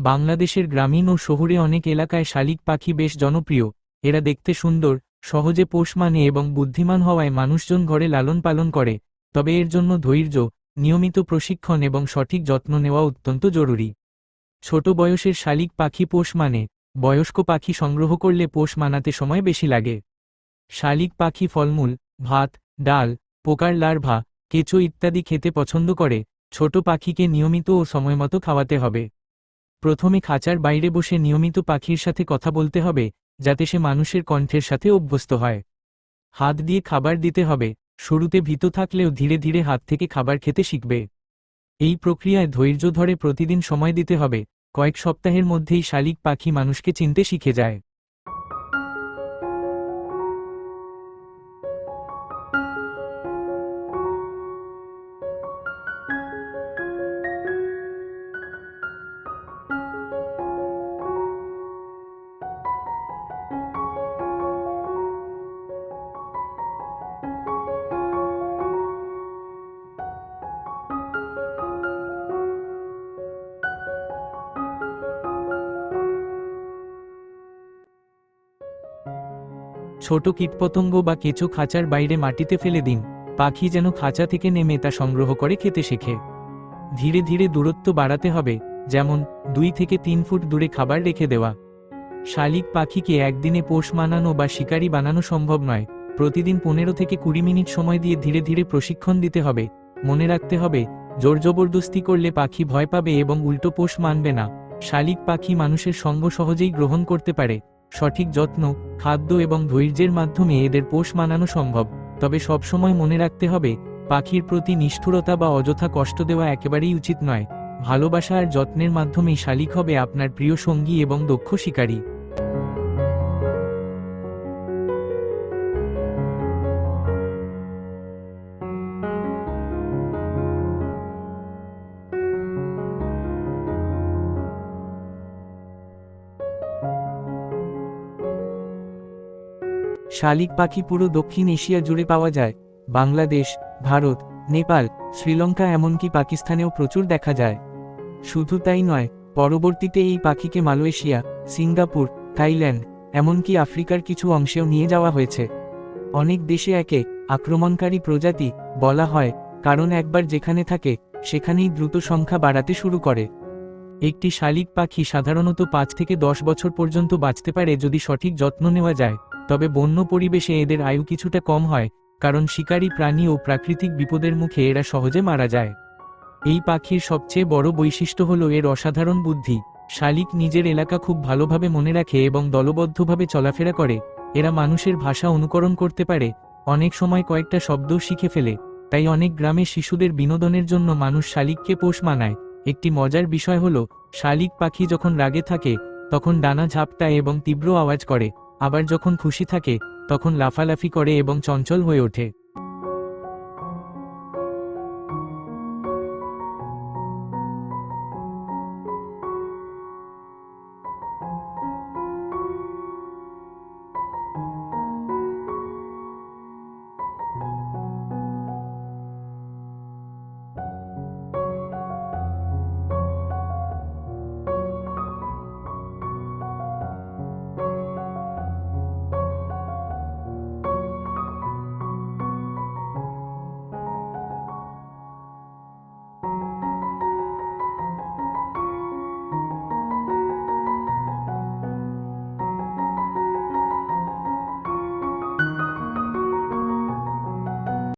বাংলাদেশের গ্রামীণ ও শহুরে অনেক এলাকায় শালিক পাখি বেশ জনপ্রিয়। এরা দেখতে সুন্দর, সহজে পোষ মানে এবং বুদ্ধিমান হওয়ায় মানুষজন ঘরে লালন পালন করে, তবে এর জন্য ধৈর্য, নিয়মিত প্রশিক্ষণ এবং সঠিক যত্ন নেওয়া অত্যন্ত জরুরি। ছোট বয়সের শালিক পাখি পোষ মানে বয়স্ক পাখি সংগ্রহ করলে পোষ মানাতে সময় বেশি লাগে। শালিক পাখি ফলমূল, ভাত, ডাল, পোকার লার্ভা, কেঁচো ইত্যাদি খেতে পছন্দ করে, ছোট পাখিকে নিয়মিত ও সময়মতো খাওয়াতে হবে। প্রথমে খাঁচার বাইরে বসে নিয়মিত পাখির সাথে কথা বলতে হবে, যাতে সে মানুষের কণ্ঠের সাথে অভ্যস্ত হয়। হাত দিয়ে খাবার দিতে হবে, শুরুতে ভীত থাকলেও ধীরে ধীরে হাত থেকে খাবার খেতে শিখবে। এই প্রক্রিয়ায় ধৈর্য ধরে প্রতিদিন সময় দিতে হবে, কয়েক সপ্তাহের মধ্যেই শালিক পাখি মানুষকে চিনতে শিখে যায়। ছোট কীটপতঙ্গ বা কেঁচো খাঁচার বাইরে মাটিতে ফেলে দিন। পাখি যেন খাঁচা থেকে নেমে তা সংগ্রহ করে খেতে শেখে। ধীরে ধীরে দূরত্ব বাড়াতে হবে, যেমন দুই থেকে তিন ফুট দূরে খাবার রেখে দেওয়া। শালিক পাখিকে একদিনে পোষ মানানো বা শিকারি বানানো সম্ভব নয়। প্রতিদিন পনেরো থেকে কুড়ি মিনিট সময় দিয়ে ধীরে ধীরে প্রশিক্ষণ দিতে হবে। মনে রাখতে হবে, জোর জবরদস্তি করলে পাখি ভয় পাবে এবং উল্টো পোষ মানবে না। শালিক পাখি মানুষের সঙ্গ সহজেই গ্রহণ করতে পারে। সঠিক যত্ন, খাদ্য এবং ধৈর্যের মাধ্যমে এদের পোষ মানানো সম্ভব। তবে সবসময় মনে রাখতে হবে, পাখির প্রতি নিষ্ঠুরতা বা অযথা কষ্ট দেওয়া একেবারেই উচিত নয়। ভালোবাসা আর যত্নের মাধ্যমেই শালিক হবে আপনার প্রিয় সঙ্গী এবং দক্ষ শিকারী। শালিক পাখি পুরো দক্ষিণ এশিয়া জুড়ে পাওয়া যায়। বাংলাদেশ, ভারত, নেপাল, শ্রীলঙ্কা এমনকি পাকিস্তানেও প্রচুর দেখা যায়। শুধু তাই নয়, পরবর্তীতে এই পাখিকে মালয়েশিয়া, সিঙ্গাপুর, থাইল্যান্ড, এমনকি আফ্রিকার কিছু অংশেও নিয়ে যাওয়া হয়েছে। অনেক দেশে একে আক্রমণকারী প্রজাতি বলা হয়, কারণ একবার যেখানে থাকে, সেখানেই দ্রুত সংখ্যা বাড়াতে শুরু করে। একটি শালিক পাখি সাধারণত পাঁচ থেকে দশ বছর পর্যন্ত বাঁচতে পারে যদি সঠিক যত্ন নেওয়া যায়। তবে বন্য পরিবেশে এদের আয়ু কিছুটা কম হয়, কারণ শিকারী প্রাণী ও প্রাকৃতিক বিপদের মুখে এরা সহজে মারা যায়। এই পাখির সবচেয়ে বড় বৈশিষ্ট্য হল এর অসাধারণ বুদ্ধি। শালিক নিজের এলাকা খুব ভালোভাবে মনে রাখে এবং দলবদ্ধভাবে চলাফেরা করে। এরা মানুষের ভাষা অনুকরণ করতে পারে, অনেক সময় কয়েকটা শব্দও শিখে ফেলে। তাই অনেক গ্রামে শিশুদের বিনোদনের জন্য মানুষ শালিককে পোষ মানায়। একটি মজার বিষয় হল, শালিক পাখি যখন রাগে থাকে, তখন ডানা ঝাপটায় এবং তীব্র আওয়াজ করে। আবার যখন খুশি থাকে তখন লাফালাফি করে এবং চঞ্চল হয়ে ওঠে।